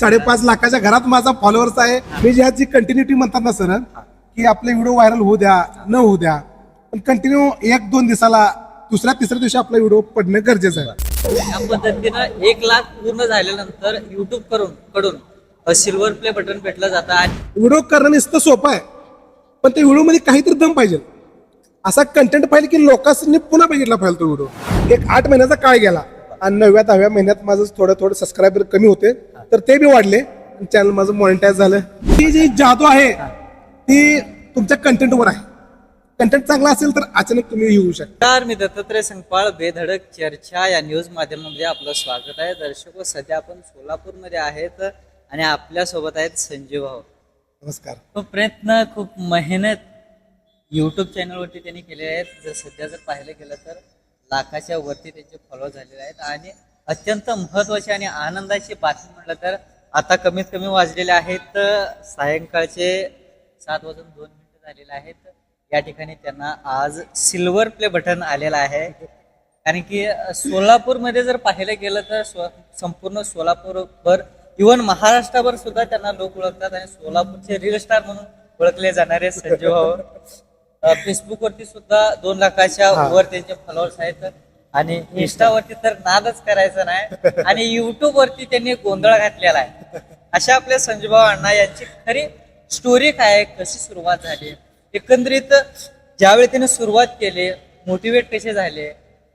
साडेपाच लाखाच्या घरात माझा फॉलोअर्स आहे. मी जी कंटिन्युटी म्हणतात ना सर की आपले व्हिडिओ व्हायरल होऊ द्या न होऊ द्या. पण कंटिन्यू एक दोन दिवसाला दुसऱ्या तिसऱ्या दिवशी आपला व्हिडिओ पडणं गरजेचं आहे. या पद्धतीनं एक लाख पूर्ण झाल्यानंतर युट्यूब करून कडून सिल्वर प्ले बटन भेटलं जातं आणि व्हिडिओ करणं नुसतं सोपं आहे. पण त्या व्हिडिओमध्ये काहीतरी दम पाहिजे. असा कंटेंट पाहिजे की लोकांनी पुन्हा बघितला पाहिजे तो व्हिडिओ एक आठ महिन्याचा काळ गेला. आणि नवव्या दहाव्या महिन्यात माझं थोडं थोडं सबस्क्रायबर कमी होते. तर ते बी वाढले. चॅनल माझं मॉनिटाईज झालं. ती जी जादू आहे ती तुमच्या कंटेंटवर आहे. कंटेंट चांगला असेल तर अचानक तुम्ही येऊ शकता. मी दत्तात्रय संगपाळ बेधडक चर्चा या न्यूज माध्यमामध्ये आपलं स्वागत आहे. दर्शक सध्या आपण सोलापूरमध्ये आहेत आणि आपल्यासोबत आहेत संजीव भाऊ. नमस्कार. खूप प्रयत्न खूप मेहनत युट्यूब चॅनलवरती त्यांनी केले आहेत. जर सध्या जर पाहिलं गेलं तर लाखाच्या वरती त्यांचे फॉलो झालेले आहेत. आणि अत्यंत महत्वाची आणि आनंदाची बातमी म्हटलं तर आता कमीत कमी वाजलेले आहेत सायंकाळचे सात वाजून दोन मिनिटं झालेले आहेत. या ठिकाणी त्यांना आज सिल्वर प्ले बटन आलेलं आहे. कारण की सोलापूरमध्ये जर पाहिलं गेलं तर स्व- संपूर्ण सोलापूरभर इवन महाराष्ट्राभर सुद्धा त्यांना लोक ओळखतात. आणि सोलापूरचे रील स्टार म्हणून ओळखले जाणारे संजय भाऊ अ, फेसबुकवरती सुद्धा दोन लाखाच्या हा. वर त्यांचे फॉलोअर्स आहेत. आणि इंस्टावरती तर नादच करायचं नाही. आणि युट्यूब वरती त्यांनी गोंधळ घातलेला आहे. अशा आपल्या संजय भाऊ अण्णा यांची खरी स्टोरी काय आहे? कशी सुरुवात झाली? एकंदरीत ज्यावेळी त्याने सुरुवात केली मोटिवेट कसे झाले?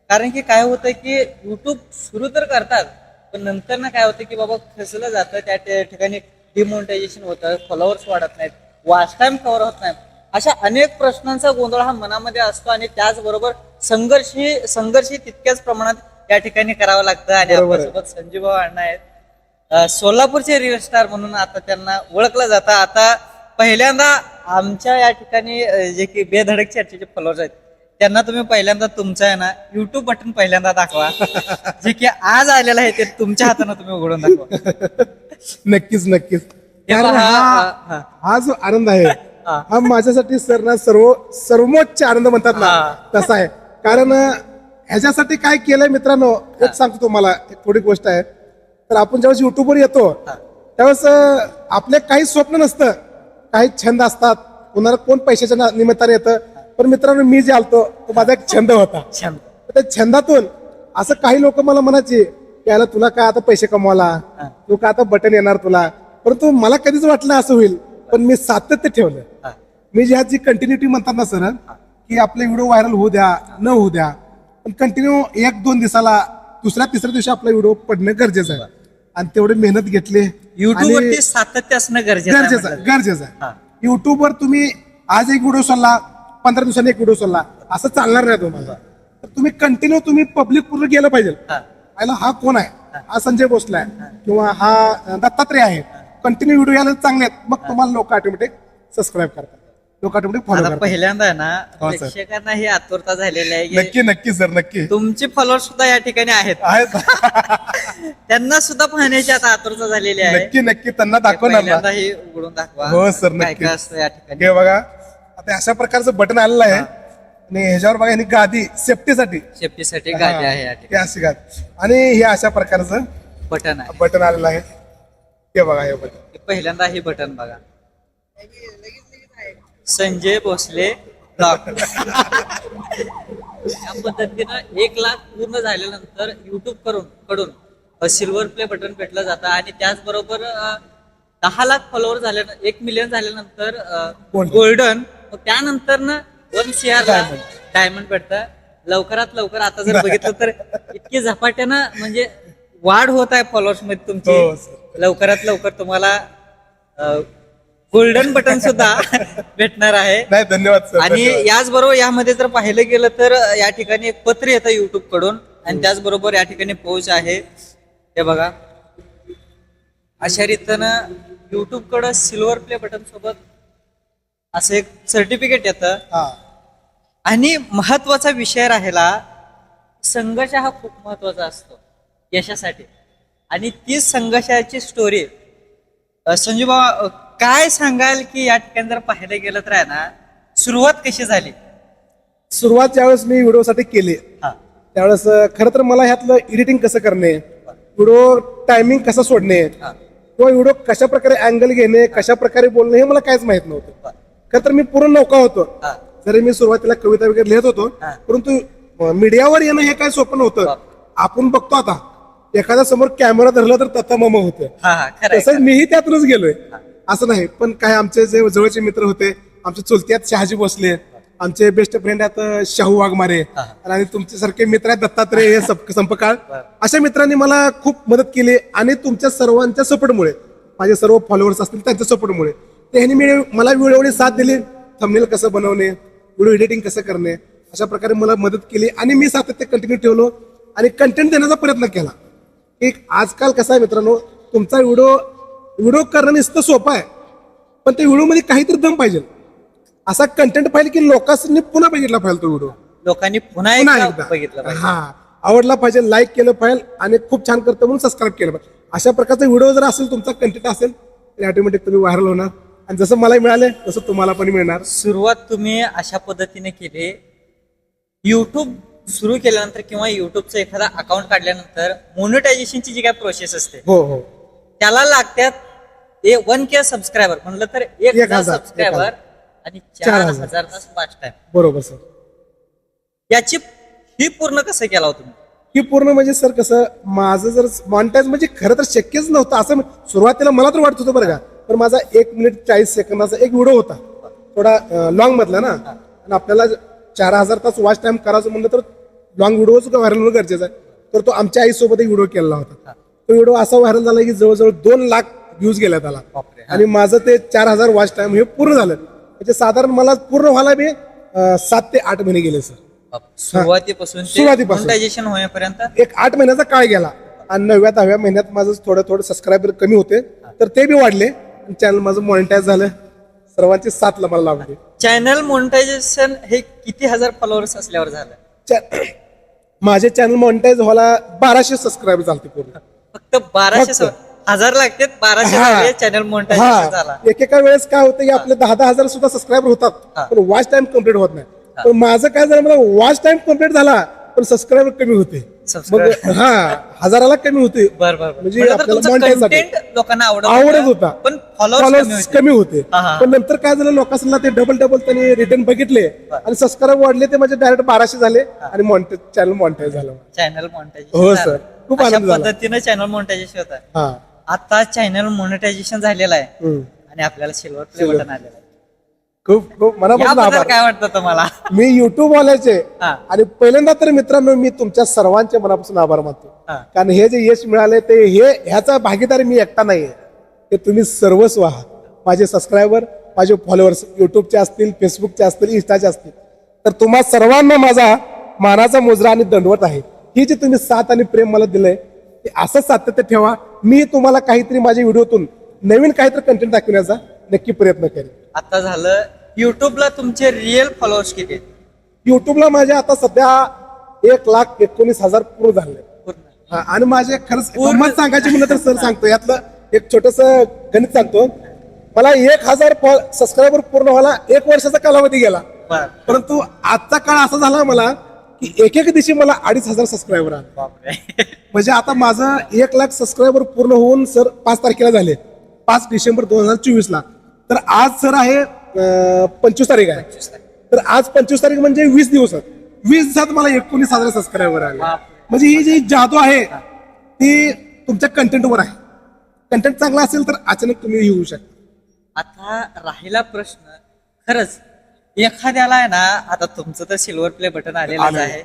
कारण की काय होतं की युट्यूब सुरू तर करतात पण नंतर ना काय होतं की बाबा खचलं जातं. त्या त्या ठिकाणी डिमोनिटायझेशन होतं फॉलोअर्स वाढत नाहीत. वॉच टाइम कव्हर होत नाही अशा अनेक प्रश्नांचा गोंधळ हा मनामध्ये असतो आणि त्याचबरोबर संघर्षही संघर्षही तितक्याच प्रमाणात या ठिकाणी करावं लागतं. आणि. आपल्यासोबत संजीव भाऊ अण्णा आहेत. सोलापूरचे रील स्टार म्हणून आता त्यांना ओळखलं जातं. आता पहिल्यांदा आमच्या या ठिकाणी जे की बेधडक चर्चेचे फॉलोअर्स आहेत त्यांना तुम्ही पहिल्यांदा तुमचं आहे ना युट्यूब बटन पहिल्यांदा दाखवा. जे की आज आलेलं आहे ते तुमच्या हाताने तुम्ही उघडून दाखवा. नक्कीच नक्कीच. हा जो आनंद आहे हा. माझ्यासाठी सर ना सर्व सर्वोच्च आनंद म्हणतात ना. तसा आहे. कारण ह्याच्यासाठी काय केलंय मित्रांनो एक सांगतो तुम्हाला एक थोडी गोष्ट आहे. तर आपण ज्यावेळेस युट्यूबवर येतो. त्यावेळेस आपले काही स्वप्न नसतं. काही छंद असतात. कुणाला कोण पैशाच्या निमित्ताने येतं. पण मित्रांनो मी जे आलतो तो माझा एक छंद होता. तर त्या छंदातून असं काही लोक मला म्हणायचे याला तुला काय आता पैसे कमवाला. तू का आता बटन येणार तुला? परंतु मला कधीच वाटलं असं होईल. पण मी सातत्य ठेवलं. मी जी जी कंटिन्युटी म्हणतात ना सर की आपले व्हिडिओ व्हायरल होऊ द्या न होऊ द्या पण कंटिन्यू एक दोन दिवसाला दुसऱ्या तिसऱ्या दिवशी आपला व्हिडिओ पडणं गरजेचं आहे. आणि तेवढे मेहनत घेतली. युट्यूब आणि वरती सातत्य असणं गरजेचं आहे गरजेचं आहे युट्यूबवर तुम्ही आज एक व्हिडिओ सोडला पंधरा दिवसांनी एक व्हिडिओ सोडला असं चालणार नाही तुम्हाला. तर तुम्ही कंटिन्यू तुम्ही पब्लिक पूर्ण गेलं पाहिजे. हा. आयला हा कोण आहे? हा. संजय भोसले आहे. किंवा हा दत्तात्रय आहे. कंटिन्यू व्हिडिओ यायला चांगले आहेत. मग तुम्हाला लोक ऑटोमॅटिक सबस्क्राईब करतात. लोक ऑटोमॅटिक फॉलो आता करतात पहिल्यांदा आहे ना हो. प्रेक्षकांना ही आतुरता झालेली आहे की नक्की नक्की सर नक्की. तुमचे फॉलोअर्स सुद्धा या ठिकाणी आहेत. आहेत. त्यांना सुद्धा पाहण्याची आता आतुरता झालेली आहे. नक्की नक्की त्यांना दाखवणार ना पहिल्यांदा हे उघडून दाखवा. हो, सर, काय नक्की. काय असतं या ठिकाणी. हे बघा आता अशा प्रकारचं बटन आलेलं आहे. आणि ह्याच्यावर बघा ह्यांनी गादी सेफ्टीसाठी. सेफ्टीसाठी गाडी आहे या ठिकाणी. अशी गादी. आणि हे अशा प्रकारचं बटन आहे. बटन आलेलं आहे. हे बघा हे बटन हे पहिल्यांदा हे बटन बघा. संजय भोसले ब्लॉक या पद्धतीनं एक लाख पूर्ण झाल्यानंतर युट्यूब करून कडून सिल्वर प्ले बटन भेटलं जातं आणि त्याचबरोबर अं, दहा लाख फॉलोअर झाल्यानंतर एक मिलियन झाल्यानंतर. गोल्डन त्यानंतर ना वन सीआर Diamond. डायमंड भेटतं लवकरात लवकर आता जर बघितलं तर इतकी झपाट्यानं म्हणजे वाढ होत आहे फॉलोअर्समध्ये हो, तुमची sir. लवकरात लवकर तुम्हाला गोल्डन बटन सुद्धा भेटणार आहे. नाही धन्यवाद सर आणि धन्यवाद. याचबरोबर यामध्ये जर पाहिलं गेलं तर या ठिकाणी एक पत्र येतं युट्यूबकडून. आणि त्याचबरोबर या ठिकाणी पोच आहे. हे बघा. अशा रीतीनं युट्यूब कडं सिल्वर प्ले बटन सोबत असं एक सर्टिफिकेट येतं. हा. आणि महत्त्वाचा विषय राहिला संघर्ष हा खूप महत्त्वाचा असतो यशासाठी. आणि ती संघर्षाची स्टोरी संजू बाबा काय सांगाल की या ठिकाणी जर पाहिलं गेलं तर आहे ना सुरुवात कशी झाली? सुरुवात ज्यावेळेस मी व्हिडिओसाठी केली हा. त्यावेळेस खरं तर मला ह्यातलं एडिटिंग कसं करणे व्हिडिओ टायमिंग कसं सोडणे हा. किंवा व्हिडिओ कशा प्रकारे अँगल घेणे कशा प्रकारे बोलणे हे मला काहीच माहीत नव्हतं. का तर मी पूर्ण नौका होतो. हा. जरी मी सुरुवातीला कविता वगैरे लिहित होतो हा. परंतु मीडियावर येणं हे काय सोपं नव्हतं. आपण बघतो आता एखाद्या समोर कॅमेरा धरला तर तथा मम होतं हा हा खरं आहे, तसंच खरं मीही त्यातूनच गेलोय. असं नाही पण काय आमचे जे जवळचे मित्र होते आमचे चुलत्यात शहाजी भोसले आमचे बेस्ट फ्रेंड आहेत शाहू वाघमारे. आणि तुमचे सारखे मित्र आहेत दत्तात्रय हे सप- संपकाळ. अशा मित्रांनी मला खूप मदत केली आणि तुमच्या सर्वांच्या सपोर्टमुळे माझे सर्व फॉलोअर्स असतील त्यांच्या सपोर्टमुळे त्यांनी मी मला वेळोवेळी साथ दिली थंबनेल कसं बनवणे व्हिडिओ एडिटिंग कसं करणे अशा प्रकारे मला मदत केली आणि मी सातत्य कंटिन्यू ठेवलो आणि कंटेंट देण्याचा प्रयत्न केला एक आजकाल कसं आहे मित्रांनो तुमचा व्हिडिओ व्हिडिओ करणं नुसतं सोपं आहे. पण त्या व्हिडिओमध्ये काहीतरी दम पाहिजे. असा कंटेंट पाहिजे की लोकांनी पुन्हा बघितला पाहिजे तो व्हिडिओ. लोकांनी पुन्हा एकदा एकदा. बघितलं पाहिजे. हा. आवडला पाहिजे लाईक केलं पाहिजे आणि खूप छान करतो म्हणून सबस्क्राईब केलं पाहिजे. अशा प्रकारचा व्हिडिओ जर असेल तुमचा कंटेंट असेल तर ऑटोमॅटिक तुम्ही व्हायरल होणार. आणि जसं मला मिळाले तसं तुम्हाला पण मिळणार. सुरुवात तुम्ही अशा पद्धतीने केली. युट्यूब सुरू केल्यानंतर किंवा युट्यूबचं एखादा अकाउंट काढल्यानंतर मोनिटायझेशनची जी काय प्रोसेस असते हो हो. त्याला लागतात ए वन के सबस्क्रायबर म्हणलं तर एक हजार सबस्क्रायबर. आणि चार हजार. पाच टाइम बरोबर सर. याची ही पूर्ण कसं केला हो तुम्ही? ही पूर्ण म्हणजे सर कसं माझं जर मॉनिटाईज म्हणजे खरं तर शक्यच नव्हतं असं सुरुवातीला मला तर वाटत होतं बरं का. पण माझा एक मिनिट चाळीस सेकंदाचा एक व्हिडिओ होता. थोडा लॉंग मधला ना. आणि आपल्याला चार हजार तास वॉच टाइम करायचं म्हणलं तर लॉंग व्हिडिओच व्हायरल होणं गरजेचं आहे. तर तो आमच्या आईसोबत एक व्हिडिओ केलेला होता. तो व्हिडिओ असा व्हायरल झाला की जवळजवळ दोन लाख व्ह्यूज गेल्या त्याला. आणि माझं ते चार हजार वॉच टाइम हे पूर्ण झालं. म्हणजे साधारण मला पूर्ण व्हायला बी अं, सात ते आठ महिने गेले सर. सुरुवातीपासून सुरुवातीपासून. मोनिटायझेशन होईपर्यंत एक आठ महिन्याचा काळ गेला. आणि नवव्या दहाव्या महिन्यात माझं थोडं थोडं सबस्क्रायबर कमी होते. तर ते बी वाढले. चॅनल माझं मॉनिटाईज झालं. सर्वांची साथ मला लाभली चॅनल मोनिटायझेशन हे किती हजार फॉलोअर्स असल्यावर झालं? माझे चॅनल मॉनिटाईज व्हायला बाराशे सबस्क्राईबर झालते पूर्ण. फक्त बाराशे फक्त. हजार लागतात बाराशे हा. चॅनल मोनिटायझेशन झाला हा एकेका वेळेस काय होतं की आपले दहा दहा हजार सुद्धा सबस्क्राईबर हा. होतात पण वॉच टाइम कंप्लीट होत नाही पण माझं काय झालं मला वॉच टाइम कंप्लीट झाला पण सबस्क्राईबर कमी होते मग. हा हजाराला कमी होते बर बर बर. म्हणजे म्हणजे आपल्याला monetize साठी. लोकांना आवडत आवडत होता पण फॉलोअर्स फॉलोअर्स कमी होते हा, हा. पण नंतर काय झालं लोकांना ते डबल डबल त्यांनी रिटर्न बघितले आणि सबस्क्राईब वाढले ते म्हणजे डायरेक्ट बाराशे झाले आणि मॉनिटाईज चॅनल मॉनिटाईज झालं चॅनल हो, sir. खूप अशा आनंद झाला. पद्धतीनं चॅनल मोनिटायझेशन होत. आहे हा. आता चॅनल मोनिटायझेशन झालेलं आहे. हम्म. आणि आपल्याला सिल्वर प्ले Silver. बटन आलेलं आहे. खूप खूप मनापासून याबद्दल आभार. काय वाटतं तुम्हाला? मी युट्यूब वाल्याचे हा. आणि पहिल्यांदा तर मित्रांनो मी तुमच्या सर्वांचे मनापासून आभार मानतो. हा. कारण हे जे यश मिळाले ते हे ह्याचा भागीदारी मी एकटा नाहीये. ते तुम्ही सर्वस्व आहात माझे सबस्क्रायबर माझे फॉलोअर्स युट्यूबचे असतील फेसबुकचे असतील इंस्टाचे असतील. तर तुम्हा सर्वांना माझा मानाचा मुजरा आणि दंडवत आहे. ही जी तुम्ही साथ आणि प्रेम मला दिलंय ते असंच सातत्य ठेवा. मी तुम्हाला काहीतरी माझ्या व्हिडिओतून नवीन काहीतरी कंटेंट दाखवण्याचा नक्की प्रयत्न करेन. आता झालं युट्यूबला तुमचे रिअल फॉलोअर्स किती? युट्यूबला माझे आता सध्या एक लाख एकोणीस हजार पूर्ण झाले. आणि माझे खरंच गंमत सांगायची म्हणलं तर सर सांगतो यातलं एक छोटस गणित सांगतो. मला एक हजार सबस्क्रायबर पूर्ण व्हायला एक वर्षाचा कालावधी गेला. परंतु आजचा काळ असा झाला मला एक एक दिवशी मला अडीच हजार सबस्क्रायबर आले. बापरे. म्हणजे आता माझं एक लाख सबस्क्रायबर पूर्ण होऊन सर पाच तारखेला झाले. पाच डिसेंबर दोन हजार चोवीस ला तर आज सर आहे पंचवीस तारीख आहे. तर आज पंचवीस तारीख म्हणजे वीस दिवस. वीस दिवसात मला एकोणीस हजार सबस्क्रायबर आले. म्हणजे ही जी जादू आहे ती तुमच्या कंटेंटवर आहे. कंटेंट चांगला असेल तर अचानक तुम्ही येऊ शकता. आता राहिला प्रश्न खरंच एखाद्याला आहे ना आता तुमचं तर सिल्वर प्ले बटन आलेलंच आलंय. आहे.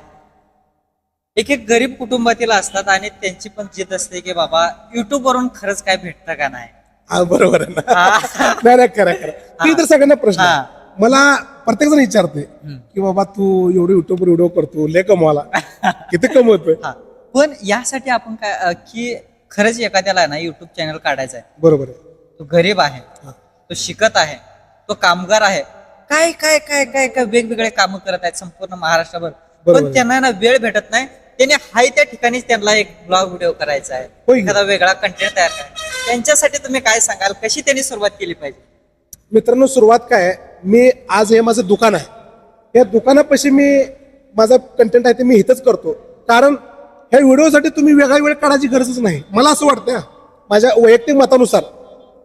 एक एक गरीब कुटुंबातील असतात आणि त्यांची पण जिद असते की बाबा युट्यूब वरून खरंच काय भेटतं का नाही? हा बरोबर आहे ना. हा. नाही नाही खरं खरं. ती तर सगळ्यांना प्रश्न आहे. हा. मला प्रत्येक जण विचारते की बाबा तू एवढे युट्यूबवर व्हिडिओ करतो लय कमवाला. किती कमवतोय? हा. पण यासाठी आपण काय अं, की खरंच एखाद्याला आहे ना युट्यूब चॅनल काढायचा आहे. बरोबर आहे. तो गरीब आहे. तो शिकत आहे. तो कामगार आहे. काय काय काय काय काय वेगवेगळे कामं करत आहेत संपूर्ण महाराष्ट्रभर. पण. त्यांना ना वेळ भेटत नाही. त्याने हाय त्या ठिकाणीच त्यांना एक ब्लॉग व्हिडिओ करायचा आहे. एखादा वेगळा कंटेंट तयार करायचा त्यांच्यासाठी तुम्ही काय सांगाल? कशी त्यांनी सुरुवात केली पाहिजे? मित्रांनो सुरुवात काय? मी आज हे माझं दुकान आहे. या दुकानापाशी मी माझा कंटेंट आहे ते मी इथंच करतो. कारण ह्या व्हिडिओसाठी तुम्ही वेगळा वेळ काढायची गरजच नाही. मला असं वाटतं. माझ्या वैयक्तिक मतानुसार.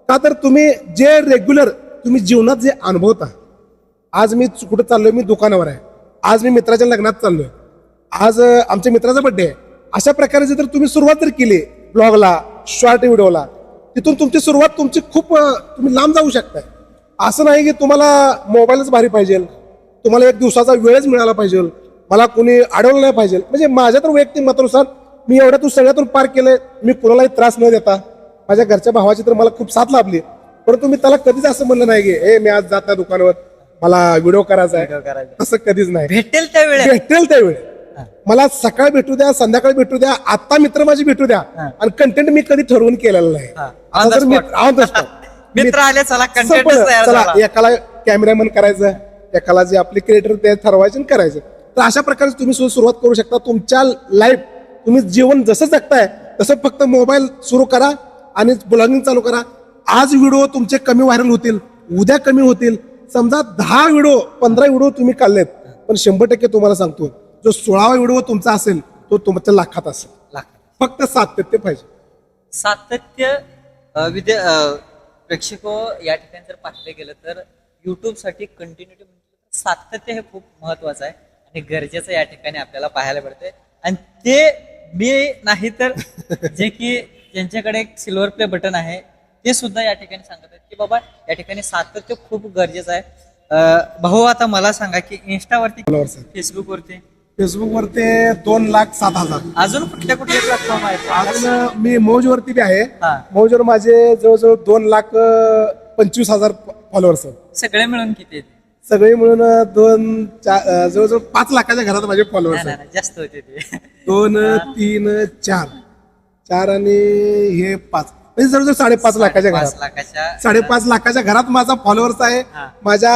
का तर तुम्ही जे रेग्युलर तुम्ही जीवनात जे अनुभवता आज मी कुठं चाललोय? मी दुकानावर आहे. आज मी मित्राच्या लग्नात चाललोय. आज आमच्या मित्राचा बड्डे आहे. अशा प्रकारे जर तुम्ही सुरुवात जर केली ब्लॉगला शॉर्ट व्हिडिओला तिथून तुमची सुरुवात तुमची खूप तुम्ही लांब जाऊ शकताय. असं नाही की तुम्हाला मोबाईलच भारी पाहिजे. तुम्हाला एक दिवसाचा वेळच मिळाला पाहिजे. मला कोणी अडवलं नाही पाहिजे. म्हणजे माझ्या तर वैयक्तिक मतानुसार मी एवढ्यातून सगळ्यातून पार केलंय मी कुणालाही त्रास न देता. माझ्या घरच्या भावाची तर मला खूप साथ लाभली. परंतु मी त्याला कधीच असं म्हणलं नाही की हे मी आज जात दुकानावर. मला व्हिडिओ करायचा आहे. असं कधीच नाही. भेटेल त्या भेटेल त्यावेळी मला सकाळ भेटू द्या संध्याकाळी भेटू द्या आता मित्र माझी भेटू द्या. आणि कंटेंट मी कधी ठरवून केलेलं नाही. आता जर मी-. मित्र आले चला कंटेंट संपलं. तयार चला झाला. एकाला कॅमेरामॅन करायचं एकाला जे आपले क्रिएटर ते ठरवायचे आणि करायचं. तर अशा प्रकारे तुम्ही सुद्धा सुरुवात करू शकता. तुमच्या लाईफ तुम्ही जीवन जसं जगताय तसं फक्त मोबाईल सुरू करा आणि ब्लॉगिंग चालू करा. आज व्हिडिओ तुमचे कमी व्हायरल होतील उद्या कमी होतील. समजा दहा व्हिडिओ पंधरा व्हिडिओ तुम्ही काढलेत पण शंभर टक्के तुम्हाला सांगतो जो सोळावा व्हिडिओ तुमचा असेल तो तुमच्या लाखात असेल. फक्त सातत्य पाहिजे. सातत्य अ, विद्या अ, प्रेक्षक या ठिकाणी जर पाहिलं गेलं तर युट्यूबसाठी कंटिन्युटी सातत्य हे खूप महत्वाचं आहे आणि गरजेचं या ठिकाणी आपल्याला पाहायला मिळतंय. आणि ते मी नाही तर जे की ज्यांच्याकडे एक सिल्वर प्ले बटन आहे ते सुद्धा या ठिकाणी सांगत आहेत की बाबा या ठिकाणी सातत्य खूप गरजेचं आहे. भाऊ आता मला सांगा की आहेत. फेसबुकवरती फेसबुकवर ते दोन लाख सात हजार. अजून कुठल्या कुठल्या प्लॅटफॉर्म आहेत? अजून मी मौजवरती बी आहे. हा. मौजवर माझे जवळजवळ दोन लाख पंचवीस हजार फॉलोअर्स सगळे मिळून किती आहेत? सगळे मिळून दोन चार जवळजवळ पाच लाखाच्या घरात माझे फॉलोअर्स जास्त होते ते. दोन तीन चार. चार आणि हे पाच. म्हणजे जवळजवळ साडेपाच लाखाच्या पाच घरात. लाखाच्या साडेपाच लाखाच्या घरात माझा फॉलोअर्स आहे. हा. माझ्या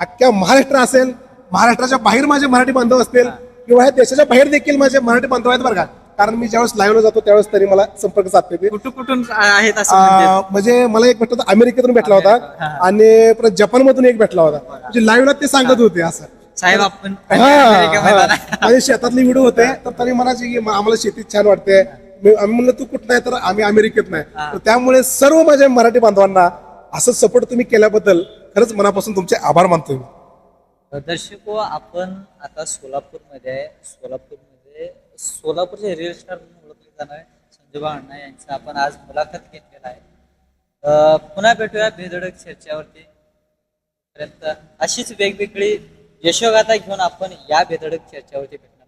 अख्ख्या महाराष्ट्र असेल महाराष्ट्राच्या बाहेर माझे मराठी बांधव असतील किंवा ह्या देशाच्या बाहेर देखील माझे मराठी बांधव आहेत बरं का. कारण मी ज्यावेळेस लाईव्हला जातो त्यावेळेस तरी मला संपर्क साधते ते कुठून कुठून आहेत असं म्हणजे आ, म्हणजे? मला एक भेटला होता अमेरिकेतून भेटला होता. हा. आणि परत जपान मधून एक भेटला होता. म्हणजे लाईव्हला ते सांगत होते असं. साहेब आपण हा, अमेरिकेमध्ये हा. ना. माझे शेतातले व्हिडिओ होते तर त्यांनी म्हणायचे की "म- आम्हाला शेतीत छान वाटते. मी- आम्ही म्हणलं तू कुठं आहे तर आम्ही अमेरिकेत नाही. हा. तर त्यामुळे सर्व माझ्या मराठी बांधवांना असं सपोर्ट तुम्ही केल्याबद्दल खरंच मनापासून तुमचे आभार मानतोय मी. दर्शको आपण आता सोलापूरमध्ये आहे. सोलापूरमध्ये सोलापूरचे रिअल स्टार म्हणून ओळखले जाणारे संजोबा अण्णा यांचं आपण आज मुलाखत घेतलेला आहे. अं, पुन्हा भेटूया बेधडक चर्चावरती. पर्यंत अशीच वेगवेगळी यशोगाथा घेऊन आपण या बेधडक चर्चावरती भेटू.